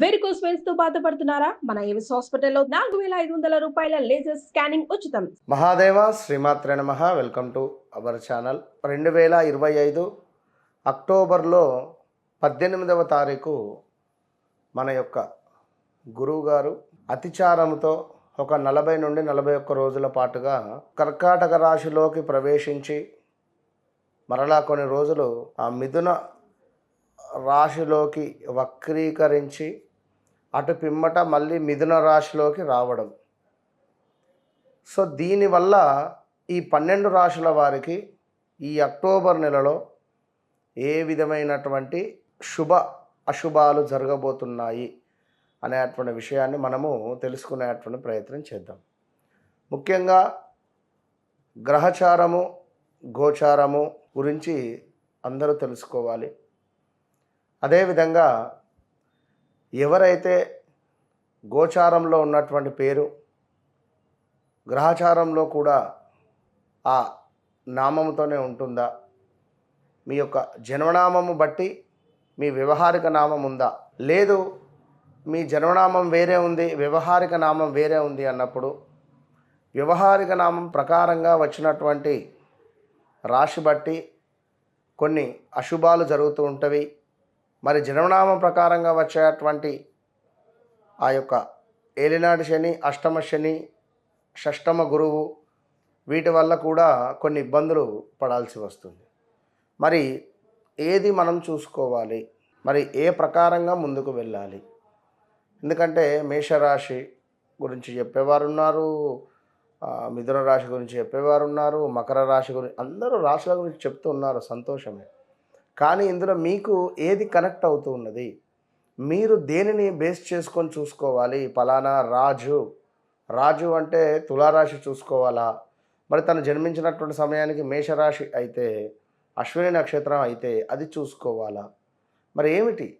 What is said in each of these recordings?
Varicose వెయిన్స్తో బాధపడుతున్నారా? మన Avis హాస్పిటల్లో నాలుగు వేల ఐదు వందల రూపాయల లేజర్ స్కానింగ్ ఉచితం. మహాదేవ శ్రీమాత్రే నమ. Welcome to our channel. రెండు వేల ఇరవై ఐదు అక్టోబర్లో పద్దెనిమిదవ తారీఖు మన యొక్క గురువుగారు అతిచారంతో ఒక నలభై నుండి నలభై ఒక్క రోజుల పాటుగా కర్కాటక రాశిలోకి ప్రవేశించి మరలా కొన్ని రోజులు ఆ మిథున రాశిలోకి వక్రీకరించి అటు పిమ్మట మళ్ళీ మిథున రాశిలోకి రావడం. సో దీనివల్ల ఈ పన్నెండు రాశుల వారికి ఈ అక్టోబర్ నెలలో ఏ విధమైనటువంటి శుభ అశుభాలు జరగబోతున్నాయి అనేటువంటి విషయాన్ని మనము తెలుసుకునేటువంటి ప్రయత్నం చేద్దాం. ముఖ్యంగా గ్రహచారము గోచారము గురించి అందరూ తెలుసుకోవాలి. అదేవిధంగా ఎవరైతే గోచారంలో ఉన్నటువంటి పేరు గ్రహచారంలో కూడా ఆ నామముతోనే ఉంటుందా? మీ యొక్క జన్మనామము బట్టి మీ వ్యవహారిక నామం ఉందా? లేదు మీ జన్మనామం వేరే ఉంది వ్యవహారిక నామం వేరే ఉంది అన్నప్పుడు వ్యవహారిక నామం ప్రకారంగా వచ్చినటువంటి రాశి బట్టి కొన్ని అశుభాలు జరుగుతూ ఉంటవి. మరి జన్మనామం ప్రకారంగా వచ్చేటువంటి ఆ యొక్క ఏలినాటి శని అష్టమ శని షష్టమ గురువు వీటి వల్ల కూడా కొన్ని ఇబ్బందులు పడాల్సి వస్తుంది. మరి ఏది మనం చూసుకోవాలి? మరి ఏ ప్రకారంగా ముందుకు వెళ్ళాలి? ఎందుకంటే మేషరాశి గురించి చెప్పేవారు ఉన్నారు మిథున రాశి గురించి చెప్పేవారు ఉన్నారు మకర రాశి గురించి అందరూ రాశుల గురించి చెప్తూ ఉన్నారు. సంతోషమే. కానీ ఇందులో మీకు ఏది కనెక్ట్ అవుతూ ఉన్నది? మీరు దేనిని బేస్ చేసుకొని చూసుకోవాలి? ఫలానా రాజు. రాజు అంటే తులారాశి చూసుకోవాలా? మరి తను జన్మించినటువంటి సమయానికి మేషరాశి అయితే అశ్విని నక్షత్రం అయితే అది చూసుకోవాలా? మరి ఏమిటి?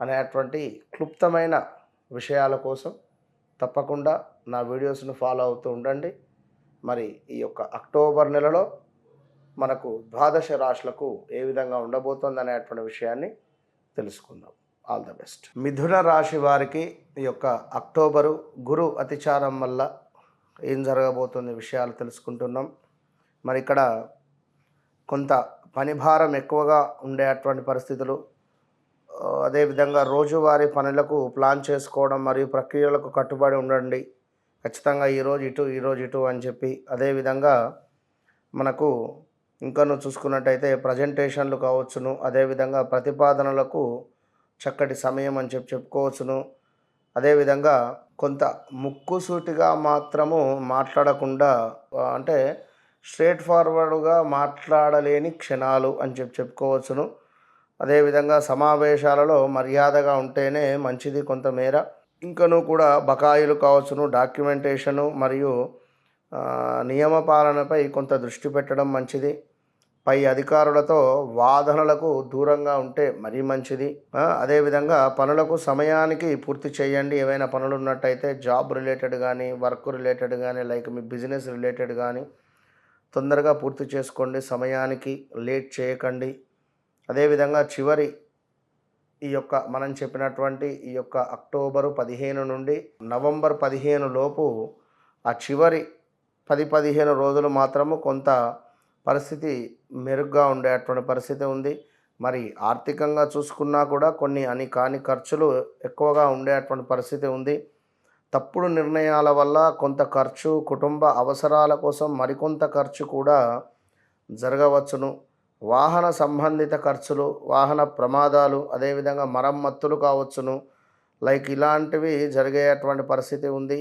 అనేటువంటి క్లుప్తమైన విషయాల కోసం తప్పకుండా నా వీడియోస్ను ఫాలో అవుతూ ఉండండి. మరి ఈ యొక్క అక్టోబర్ నెలలో మనకు ద్వాదశ రాశులకు ఏ విధంగా ఉండబోతుంది అనేటువంటి విషయాన్ని తెలుసుకుందాం. ఆల్ ద బెస్ట్ మిథున రాశి వారికి ఈ యొక్క అక్టోబరు గురు అతిచారం వల్ల ఏం జరగబోతుంది విషయాలు తెలుసుకుంటున్నాం. మరి ఇక్కడ కొంత పనిభారం ఎక్కువగా ఉండేటువంటి పరిస్థితులు. అదేవిధంగా రోజువారీ పనులకు ప్లాన్ చేసుకోవడం మరియు ప్రక్రియలకు కట్టుబడి ఉండండి. ఖచ్చితంగా ఈరోజు ఇటు ఈరోజు ఇటు అని చెప్పి అదేవిధంగా మనకు ఇంకా నువ్వు చూసుకున్నట్టయితే ప్రజెంటేషన్లు కావచ్చును. అదేవిధంగా ప్రతిపాదనలకు చక్కటి సమయం అని చెప్పి చెప్పుకోవచ్చును. అదేవిధంగా కొంత ముక్కుసూటిగా మాత్రము మాట్లాడకుండా అంటే స్ట్రేట్ ఫార్వర్డ్గా మాట్లాడలేని క్షణాలు అని చెప్పి చెప్పుకోవచ్చును. అదేవిధంగా సమావేశాలలో మర్యాదగా ఉంటేనే మంచిది కొంతమేర. ఇంకను కూడా బకాయిలు కావచ్చును డాక్యుమెంటేషను మరియు నియమపాలనపై నియమ పాలనపై కొంత దృష్టి పెట్టడం మంచిది. పై అధికారులతో వాదనలకు దూరంగా ఉంటే మరీ మంచిది. అదేవిధంగా పనులకు సమయానికి పూర్తి చేయండి. ఏవైనా పనులు ఉన్నట్టయితే జాబ్ రిలేటెడ్ కానీ వర్క్ రిలేటెడ్ కానీ లైక్ మీ బిజినెస్ రిలేటెడ్ కానీ తొందరగా పూర్తి చేసుకోండి. సమయానికి లేట్ చేయకండి. అదేవిధంగా చివరి ఈ యొక్క మనం చెప్పినటువంటి ఈ యొక్క అక్టోబరు పదిహేను నుండి నవంబర్ పదిహేను లోపు ఆ చివరి పది పదిహేను రోజులు మాత్రము కొంత పరిస్థితి మెరుగ్గా ఉండేటువంటి పరిస్థితి ఉంది. మరి ఆర్థికంగా చూసుకున్నా కూడా కొన్ని అని కాని ఖర్చులు ఎక్కువగా ఉండేటువంటి పరిస్థితి ఉంది. తప్పుడు నిర్ణయాల వల్ల కొంత ఖర్చు కుటుంబ అవసరాల కోసం మరికొంత ఖర్చు కూడా జరగవచ్చును. వాహన సంబంధిత ఖర్చులు వాహన ప్రమాదాలు అదేవిధంగా మరమ్మత్తులు కావచ్చును. లైక్ ఇలాంటివి జరిగేటువంటి పరిస్థితి ఉంది.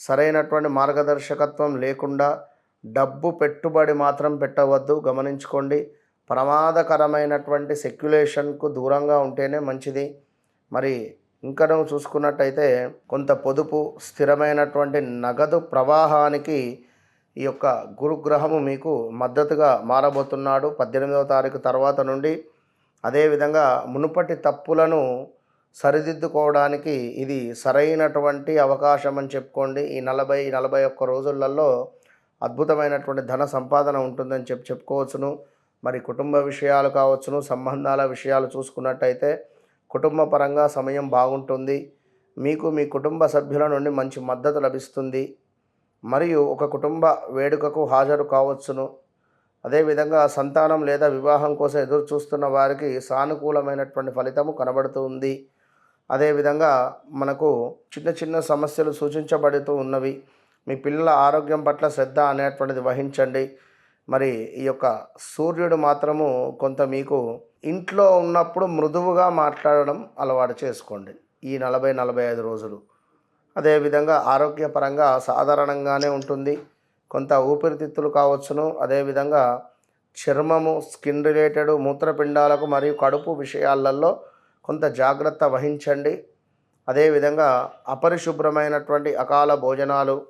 సరైనటువంటి మార్గదర్శకత్వం లేకుండా డబ్బు పెట్టుబడి మాత్రం పెట్టవద్దు. గమనించుకోండి ప్రమాదకరమైనటువంటి సెక్యులేషన్కు దూరంగా ఉంటేనే మంచిది. మరి ఇంకా నువ్వు చూసుకున్నట్టయితే కొంత పొదుపు స్థిరమైనటువంటి నగదు ప్రవాహానికి ఈ యొక్క గురుగ్రహము మీకు మద్దతుగా మారబోతున్నాడు. పద్దెనిమిదవ తారీఖు తర్వాత నుండి అదేవిధంగా మునుపటి తప్పులను సరిదిద్దుకోవడానికి ఇది సరైనటువంటి అవకాశం అని చెప్పుకోండి. ఈ నలభై నలభై ఒక్క రోజులలో అద్భుతమైనటువంటి ధన సంపాదన ఉంటుందని చెప్పి చెప్పుకోవచ్చును. మరి కుటుంబ విషయాలు కావచ్చును. సంబంధాల విషయాలు చూసుకున్నట్టయితే కుటుంబ పరంగా సమయం బాగుంటుంది. మీకు మీ కుటుంబ సభ్యుల నుండి మంచి మద్దతు లభిస్తుంది. మరియు ఒక కుటుంబ వేడుకకు హాజరు కావచ్చును. అదేవిధంగా సంతానం లేదా వివాహం కోసం ఎదురు చూస్తున్న వారికి సానుకూలమైనటువంటి ఫలితము కనబడుతుంది. అదేవిధంగా మనకు చిన్న చిన్న సమస్యలు సూచించబడుతూ ఉన్నవి. మీ పిల్లల ఆరోగ్యం పట్ల శ్రద్ధ అనేటువంటిది వహించండి. మరి ఈ యొక్క సూర్యుడు మాత్రము కొంత మీకు ఇంట్లో ఉన్నప్పుడు మృదువుగా మాట్లాడడం అలవాటు చేసుకోండి. ఈ నలభై నలభై ఐదు రోజులు. అదేవిధంగా ఆరోగ్యపరంగా సాధారణంగానే ఉంటుంది. కొంత ఊపిరితిత్తులు కావచ్చును. అదేవిధంగా చర్మము స్కిన్ రిలేటెడ్ మూత్రపిండాలకు మరియు కడుపు విషయాలలో కొంత జాగ్రత్త వహించండి. అదేవిధంగా అపరిశుభ్రమైనటువంటి అకాల భోజనాలు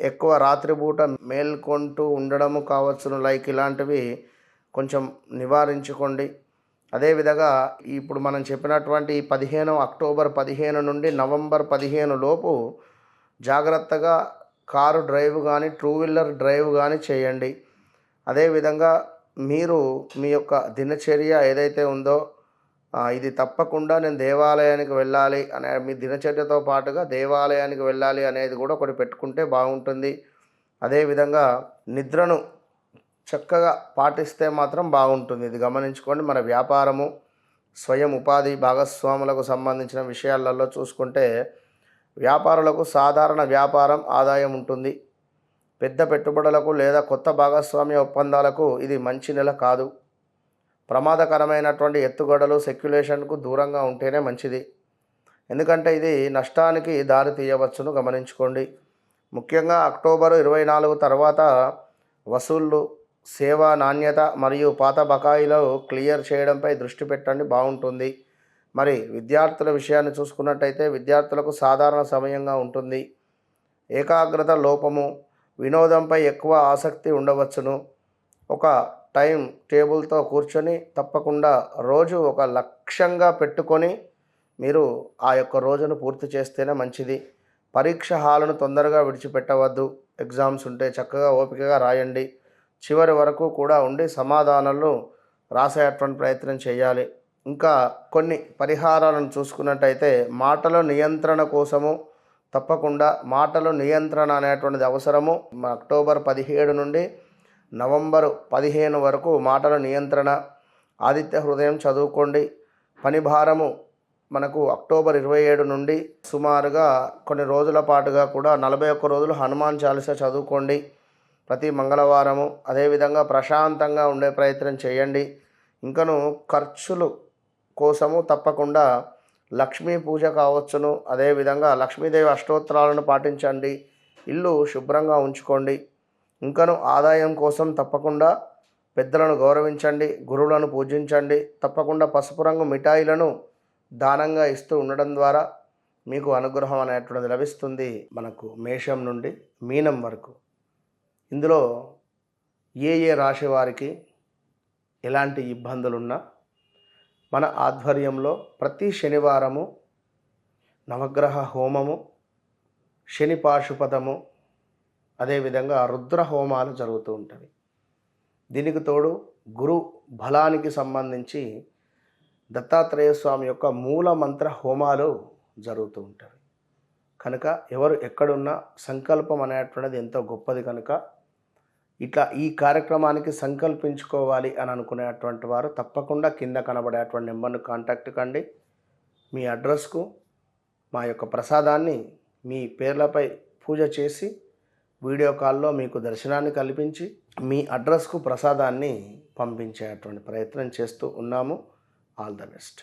ఎక్కువ రాత్రిపూట మేల్కొంటూ ఉండడము కావచ్చును. లైక్ ఇలాంటివి కొంచెం నివారించుకోండి. అదేవిధంగా ఇప్పుడు మనం చెప్పినటువంటి పదిహేను అక్టోబర్ పదిహేను నుండి నవంబర్ పదిహేను లోపు జాగ్రత్తగా కారు డ్రైవ్ కానీ టూ వీలర్ డ్రైవ్ కానీ చేయండి. అదేవిధంగా మీరు మీ యొక్క దినచర్య ఏదైతే ఉందో ఇది తప్పకుండా నేను దేవాలయానికి వెళ్ళాలి అనే మీ దినచర్యతో పాటుగా దేవాలయానికి వెళ్ళాలి అనేది కూడా ఒకటి పెట్టుకుంటే బాగుంటుంది. అదేవిధంగా నిద్రను చక్కగా పాటిస్తే మాత్రం బాగుంటుంది. ఇది గమనించుకోండి మన వ్యాపారము స్వయం ఉపాధి భాగస్వాములకు సంబంధించిన విషయాలలో చూసుకుంటే వ్యాపారులకు సాధారణ వ్యాపారం ఆదాయం ఉంటుంది. పెద్ద పెట్టుబడులకు లేదా కొత్త భాగస్వామ్య ఒప్పందాలకు ఇది మంచి నెల కాదు. ప్రమాదకరమైనటువంటి ఎత్తుగడలు సెక్యులేషన్కు దూరంగా ఉంటేనే మంచిది. ఎందుకంటే ఇది నష్టానికి దారి తీయవచ్చును గమనించుకోండి. ముఖ్యంగా అక్టోబరు ఇరవై నాలుగు తర్వాత వసూళ్ళు సేవా నాణ్యత మరియు పాత బకాయిలు క్లియర్ చేయడంపై దృష్టి పెట్టండి బాగుంటుంది. మరి విద్యార్థుల విషయాన్ని చూసుకున్నట్టయితే విద్యార్థులకు సాధారణ సమయంగా ఉంటుంది. ఏకాగ్రత లోపము వినోదంపై ఎక్కువ ఆసక్తి ఉండవచ్చును. ఒక టైం టేబుల్తో కూర్చొని తప్పకుండా రోజు ఒక లక్ష్యంగా పెట్టుకొని మీరు ఆ యొక్క రోజును పూర్తి చేస్తేనే మంచిది. పరీక్ష హాలును తొందరగా విడిచిపెట్టవద్దు. ఎగ్జామ్స్ ఉంటే చక్కగా ఓపికగా రాయండి. చివరి వరకు కూడా ఉండి సమాధానాలను రాసేటువంటి ప్రయత్నం చేయాలి. ఇంకా కొన్ని పరిహారాలను చూసుకున్నట్టయితే మాటల నియంత్రణ కోసము తప్పకుండా మాటల నియంత్రణ అనేటువంటిది అవసరము. అక్టోబర్ పదిహేడు నుండి నవంబరు పదిహేను వరకు మాటల నియంత్రణ. ఆదిత్య హృదయం చదువుకోండి. పని భారము మనకు అక్టోబర్ ఇరవై ఏడు నుండి సుమారుగా కొన్ని రోజుల పాటుగా కూడా నలభై ఒక్క రోజులు హనుమాన్ చాలీస చదువుకోండి. ప్రతి మంగళవారము అదేవిధంగా ప్రశాంతంగా ఉండే ప్రయత్నం చేయండి. ఇంకను ఖర్చులు కోసము తప్పకుండా లక్ష్మీ పూజ కావచ్చును. అదేవిధంగా లక్ష్మీదేవి అష్టోత్తరాలను పాటించండి. ఇల్లు శుభ్రంగా ఉంచుకోండి. ఇంకను ఆదాయం కోసం తప్పకుండా పెద్దలను గౌరవించండి గురువులను పూజించండి. తప్పకుండా పసుపు రంగు మిఠాయిలను దానంగా ఇస్తూ ఉండడం ద్వారా మీకు అనుగ్రహం అనేటువంటిది లభిస్తుంది మనకు మేషం నుండి మీనం వరకు. ఇందులో ఏ ఏ రాశి వారికి ఎలాంటి ఇబ్బందులున్నా మన ఆధ్వర్యంలో ప్రతి శనివారము నవగ్రహ హోమము శని పాశుపదము అదేవిధంగా రుద్ర హోమాలు జరుగుతూ ఉంటాయి. దీనికి తోడు గురు బలానికి సంబంధించి దత్తాత్రేయ స్వామి యొక్క మూల మంత్ర హోమాలు జరుగుతూ ఉంటాయి. కనుక ఎవరు ఎక్కడున్నా సంకల్పం అనేటువంటిది ఎంతో గొప్పది కనుక ఇట్లా ఈ కార్యక్రమానికి సంకల్పించుకోవాలి అని అనుకునేటువంటి వారు తప్పకుండా కింద కనబడేటువంటి నెంబర్ను కాంటాక్ట్ కండి. మీ అడ్రస్కు మా యొక్క ప్రసాదాన్ని మీ పేర్లపై పూజ చేసి వీడియో కాల్లో మీకు దర్శనాన్ని కల్పించి మీ అడ్రస్కు ప్రసాదాన్ని పంపించేటువంటి ప్రయత్నం చేస్తూ ఉన్నాము. All the best